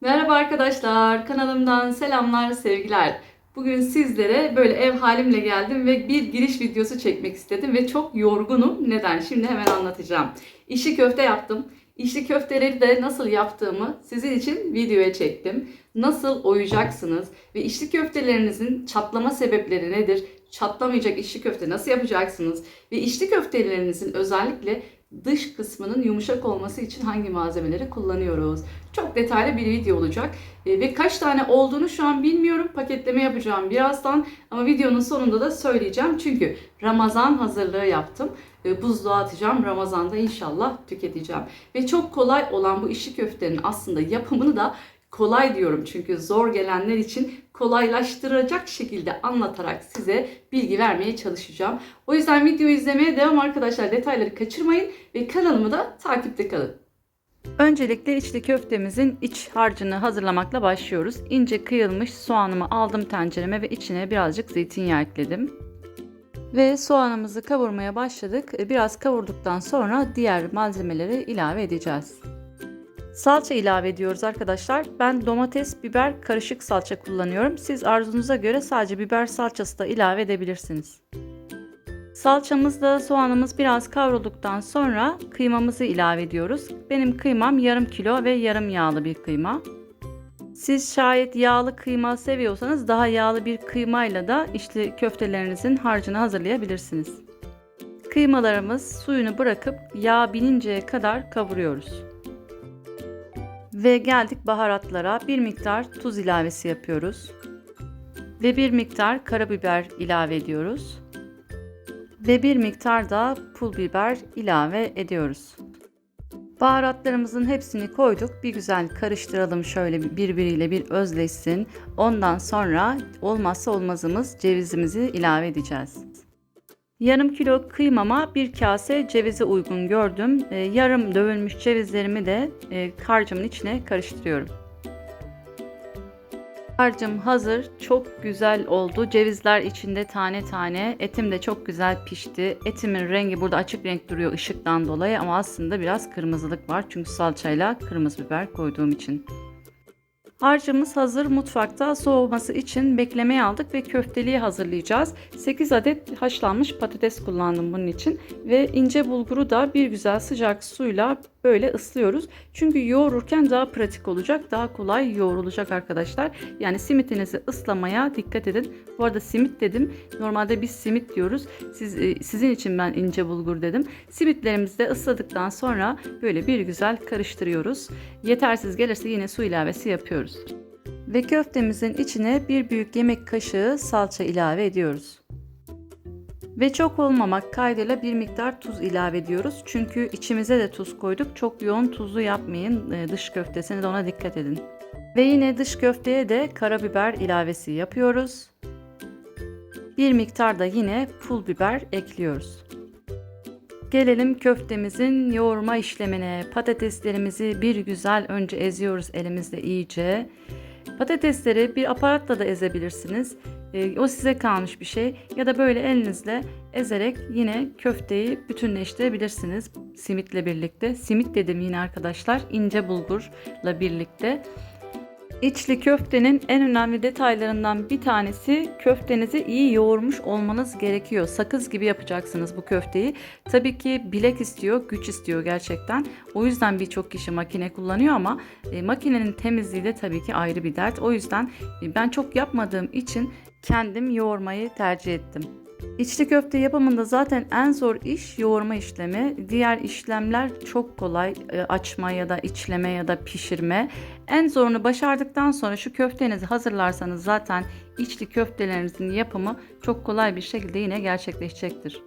Merhaba arkadaşlar, kanalımdan selamlar, sevgiler. Bugün sizlere böyle ev halimle geldim ve bir giriş videosu çekmek istedim ve çok yorgunum. Neden? Şimdi hemen anlatacağım. İşi köfte yaptım. İşli köfteleri de nasıl yaptığımı sizin için videoya çektim. Nasıl oyacaksınız ve içli köftelerinizin çatlama sebepleri nedir? Çatlamayacak içli köfte nasıl yapacaksınız? Ve içli köftelerinizin özellikle dış kısmının yumuşak olması için hangi malzemeleri kullanıyoruz? Çok detaylı bir video olacak. E, ve kaç tane olduğunu şu an bilmiyorum. Paketleme yapacağım birazdan ama videonun sonunda da söyleyeceğim. Çünkü Ramazan hazırlığı yaptım. E, buzluğa atacağım. Ramazan'da inşallah tüketeceğim. Ve çok kolay olan bu işi köftenin aslında yapımını da kolay diyorum çünkü zor gelenler için kolaylaştıracak şekilde anlatarak size bilgi vermeye çalışacağım. O yüzden videoyu izlemeye devam arkadaşlar. Detayları kaçırmayın ve kanalımı da takipte kalın. Öncelikle içli köftemizin iç harcını hazırlamakla başlıyoruz. İnce kıyılmış soğanımı aldım tencereme ve içine birazcık zeytinyağı ekledim. Ve soğanımızı kavurmaya başladık. Biraz kavurduktan sonra diğer malzemeleri ilave edeceğiz. Salça ilave ediyoruz arkadaşlar. Ben domates, biber, karışık salça kullanıyorum. Siz arzunuza göre sadece biber salçası da ilave edebilirsiniz. Salçamızda soğanımız biraz kavrulduktan sonra kıymamızı ilave ediyoruz. Benim kıymam yarım kilo ve yarım yağlı bir kıyma. Siz şayet yağlı kıyma seviyorsanız daha yağlı bir kıymayla da içli köftelerinizin harcını hazırlayabilirsiniz. Kıymalarımız suyunu bırakıp yağ bininceye kadar kavuruyoruz. Ve geldik baharatlara. Bir miktar tuz ilavesi yapıyoruz. Ve bir miktar karabiber ilave ediyoruz. Ve bir miktar da pul biber ilave ediyoruz. Baharatlarımızın hepsini koyduk. Bir güzel karıştıralım şöyle birbiriyle bir özleşsin. Ondan sonra olmazsa olmazımız cevizimizi ilave edeceğiz. Yarım kilo kıymama bir kase cevizi uygun gördüm. Ee, yarım dövülmüş cevizlerimi de e, harcımın içine karıştırıyorum. Harcım hazır. Çok güzel oldu. Cevizler içinde tane tane. Etim de çok güzel pişti. Etimin rengi burada açık renk duruyor ışıktan dolayı ama aslında biraz kırmızılık var. Çünkü salçayla kırmızı biber koyduğum için. Harcımız hazır. Mutfakta soğuması için beklemeye aldık ve köfteliği hazırlayacağız. 8 adet haşlanmış patates kullandım bunun için ve ince bulguru da bir güzel sıcak suyla böyle ıslıyoruz. Çünkü yoğururken daha pratik olacak, daha kolay yoğrulacak arkadaşlar. Yani simitinizi ıslamaya dikkat edin. Bu arada simit dedim. Normalde biz simit diyoruz. Siz, e, sizin için ben ince bulgur dedim. Simitlerimizi de ısladıktan sonra böyle bir güzel karıştırıyoruz. Yetersiz gelirse yine su ilavesi yapıyoruz. Ve köftemizin içine bir büyük yemek kaşığı salça ilave ediyoruz. Ve çok olmamak kaydıyla bir miktar tuz ilave ediyoruz. Çünkü içimize de tuz koyduk. Çok yoğun tuzlu yapmayın. e, Dış köftesine de ona dikkat edin. Ve yine dış köfteye de karabiber ilavesi yapıyoruz. Bir miktar da yine pul biber ekliyoruz. Gelelim köftemizin yoğurma işlemine. Patateslerimizi bir güzel önce eziyoruz elimizde iyice. Patatesleri bir aparatla da ezebilirsiniz. E, o size kalmış bir şey. Ya da böyle elinizle ezerek yine köfteyi bütünleştirebilirsiniz simitle birlikte. Simit dedim yine arkadaşlar ince bulgurla birlikte. İçli köftenin en önemli detaylarından bir tanesi köftenizi iyi yoğurmuş olmanız gerekiyor. Sakız gibi yapacaksınız bu köfteyi. Tabii ki bilek istiyor, güç istiyor gerçekten. O yüzden birçok kişi makine kullanıyor ama e, makinenin temizliği de tabii ki ayrı bir dert. O yüzden e, ben çok yapmadığım için kendim yoğurmayı tercih ettim. İçli köfte yapımında zaten en zor iş yoğurma işlemi. Diğer işlemler çok kolay. E, Açma ya da içleme ya da pişirme. En zorunu başardıktan sonra şu köftenizi hazırlarsanız zaten içli köftelerinizin yapımı çok kolay bir şekilde yine gerçekleşecektir.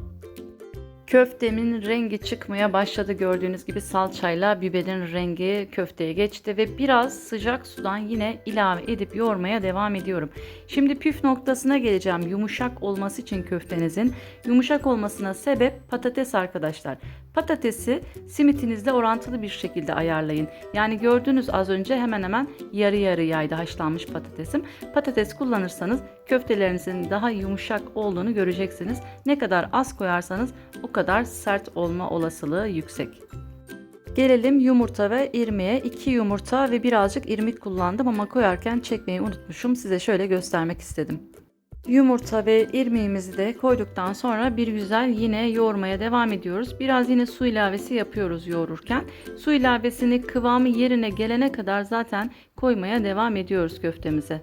Köftemin rengi çıkmaya başladı gördüğünüz gibi salçayla biberin rengi köfteye geçti ve biraz sıcak sudan yine ilave edip yoğurmaya devam ediyorum. Şimdi püf noktasına geleceğim yumuşak olması için köftenizin. Yumuşak olmasına sebep patates arkadaşlar. Patatesi simitinizle orantılı bir şekilde ayarlayın. Yani gördüğünüz az önce hemen hemen yarı yarıyaydı haşlanmış patatesim. Patates kullanırsanız köftelerinizin daha yumuşak olduğunu göreceksiniz. Ne kadar az koyarsanız o kadar sert olma olasılığı yüksek. Gelelim yumurta ve irmiğe. 2 yumurta ve birazcık irmik kullandım ama koyarken çekmeyi unutmuşum. Size şöyle göstermek istedim. Yumurta ve irmiğimizi de koyduktan sonra bir güzel yine yoğurmaya devam ediyoruz. Biraz yine su ilavesi yapıyoruz yoğururken. Su ilavesini kıvamı yerine gelene kadar zaten koymaya devam ediyoruz köftemize.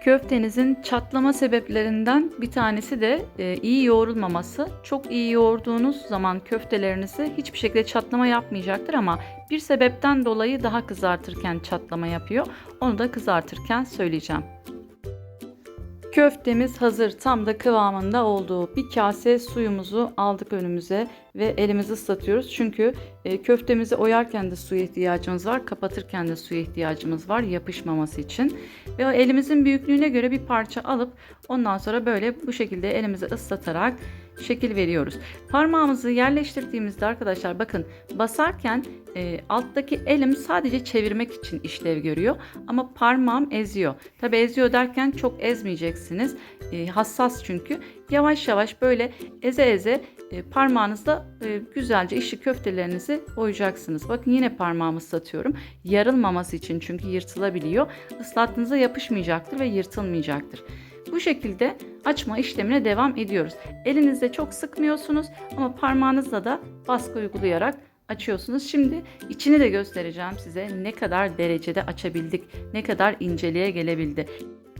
Köftenizin çatlama sebeplerinden bir tanesi de e, iyi yoğrulmaması. Çok iyi yoğurduğunuz zaman köftelerinizi hiçbir şekilde çatlama yapmayacaktır ama bir sebepten dolayı daha kızartırken çatlama yapıyor. Onu da kızartırken söyleyeceğim. Köftemiz hazır tam da kıvamında oldu. Bir kase suyumuzu aldık önümüze ve elimizi ıslatıyoruz. Çünkü e, köftemizi oyarken de suya ihtiyacımız var. Kapatırken de suya ihtiyacımız var yapışmaması için. Ve elimizin büyüklüğüne göre bir parça alıp ondan sonra böyle bu şekilde elimizi ıslatarak şekil veriyoruz. Parmağımızı yerleştirdiğimizde arkadaşlar bakın basarken e, alttaki elim sadece çevirmek için işlev görüyor ama parmağım eziyor. Tabi eziyor derken çok ezmeyeceksiniz. E, hassas çünkü. Yavaş yavaş böyle eze eze e, parmağınızla e, güzelce işi köftelerinizi oyacaksınız. Bakın yine parmağımı ıslatıyorum. Yarılmaması için çünkü yırtılabiliyor. Islattığınızda yapışmayacaktır ve yırtılmayacaktır. Bu şekilde açma işlemine devam ediyoruz. Elinizde çok sıkmıyorsunuz ama parmağınızla da baskı uygulayarak açıyorsunuz. Şimdi içini de göstereceğim size ne kadar derecede açabildik, ne kadar inceliğe gelebildi.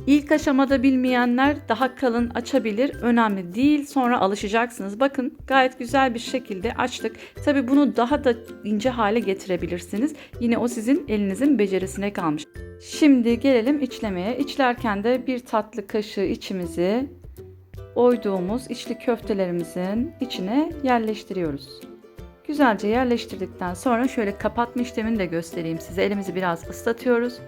İlk aşamada bilmeyenler daha kalın açabilir. Önemli değil. Sonra alışacaksınız. Bakın gayet güzel bir şekilde açtık. Tabi bunu daha da ince hale getirebilirsiniz. Yine o sizin elinizin becerisine kalmış. Şimdi gelelim içlemeye. İçlerken de bir tatlı kaşığı içimizi oyduğumuz içli köftelerimizin içine yerleştiriyoruz. Güzelce yerleştirdikten sonra şöyle kapatma işlemini de göstereyim size. Elimizi biraz ıslatıyoruz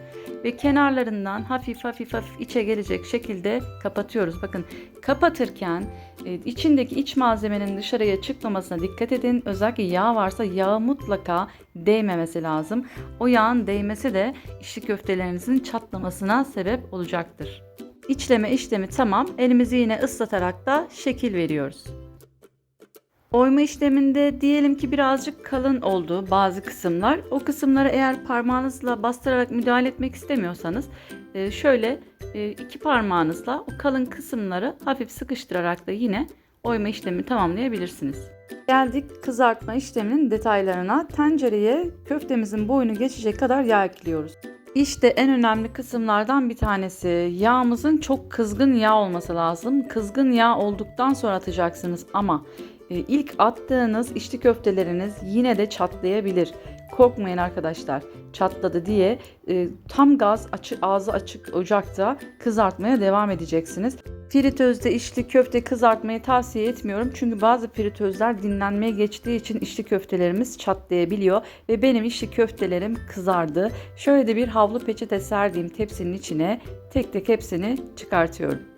ve kenarlarından hafif hafif hafif içe gelecek şekilde kapatıyoruz. Bakın kapatırken e, içindeki iç malzemenin dışarıya çıkmamasına dikkat edin. Özellikle yağ varsa yağı mutlaka değmemesi lazım. O yağın değmesi de içli köftelerinizin çatlamasına sebep olacaktır. İçleme işlemi tamam. Elimizi yine ıslatarak da şekil veriyoruz. Oyma işleminde diyelim ki birazcık kalın oldu bazı kısımlar. O kısımları eğer parmağınızla bastırarak müdahale etmek istemiyorsanız e, şöyle e, iki parmağınızla o kalın kısımları hafif sıkıştırarak da yine oyma işlemi tamamlayabilirsiniz. Geldik kızartma işleminin detaylarına. Tencereye köftemizin boyunu geçecek kadar yağ ekliyoruz. İşte en önemli kısımlardan bir tanesi. Yağımızın çok kızgın yağ olması lazım. Kızgın yağ olduktan sonra atacaksınız ama ilk attığınız içli köfteleriniz yine de çatlayabilir. Korkmayın arkadaşlar. Çatladı diye e, tam gaz açık ağzı açık ocakta kızartmaya devam edeceksiniz. Fritözde içli köfte kızartmayı tavsiye etmiyorum. Çünkü bazı fritözler dinlenmeye geçtiği için içli köftelerimiz çatlayabiliyor. Ve benim içli köftelerim kızardı. Şöyle de bir havlu peçete serdiğim tepsinin içine tek tek hepsini çıkartıyorum.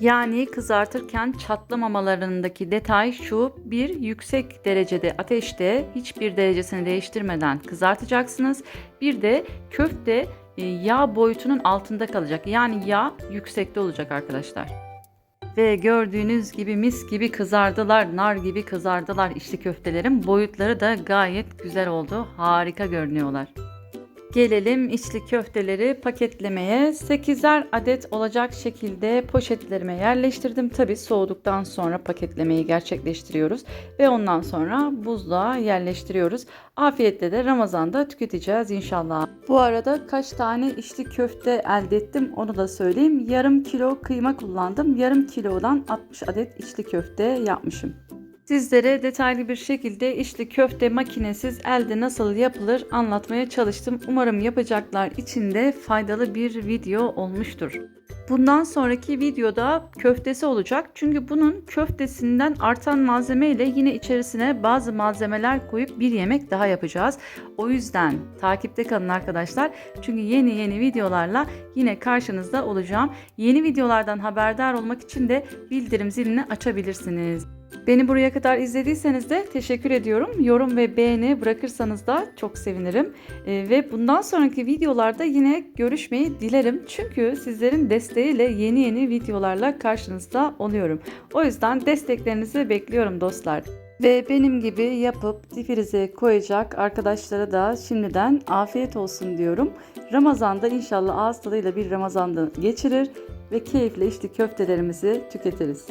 Yani kızartırken çatlamamalarındaki detay şu. Bir yüksek derecede ateşte hiçbir derecesini değiştirmeden kızartacaksınız. Bir de köfte e, yağ boyutunun altında kalacak. Yani yağ yüksekte olacak arkadaşlar. Ve gördüğünüz gibi mis gibi kızardılar, nar gibi kızardılar içli köftelerim. Boyutları da gayet güzel oldu. Harika görünüyorlar. Gelelim içli köfteleri paketlemeye. 8'er adet olacak şekilde poşetlerime yerleştirdim. Tabi soğuduktan sonra paketlemeyi gerçekleştiriyoruz ve ondan sonra buzluğa yerleştiriyoruz. Afiyetle de Ramazan'da tüketeceğiz inşallah. Bu arada kaç tane içli köfte elde ettim onu da söyleyeyim. Yarım kilo kıyma kullandım. Yarım kilodan 60 adet içli köfte yapmışım. Sizlere detaylı bir şekilde içli köfte makinesiz elde nasıl yapılır anlatmaya çalıştım. Umarım yapacaklar için de faydalı bir video olmuştur. Bundan sonraki videoda köftesi olacak. Çünkü bunun köftesinden artan malzeme ile yine içerisine bazı malzemeler koyup bir yemek daha yapacağız. O yüzden takipte kalın arkadaşlar. Çünkü yeni yeni videolarla yine karşınızda olacağım. Yeni videolardan haberdar olmak için de bildirim zilini açabilirsiniz. Beni buraya kadar izlediyseniz de teşekkür ediyorum. Yorum ve beğeni bırakırsanız da çok sevinirim. Ee, ve bundan sonraki videolarda yine görüşmeyi dilerim. Çünkü sizlerin desteğiyle yeni yeni videolarla karşınızda oluyorum. O yüzden desteklerinizi bekliyorum dostlar. Ve benim gibi yapıp difrize koyacak arkadaşlara da şimdiden afiyet olsun diyorum. Ramazan'da inşallah ağız tadıyla bir Ramazan'da geçirir ve keyifle içli köftelerimizi tüketiriz.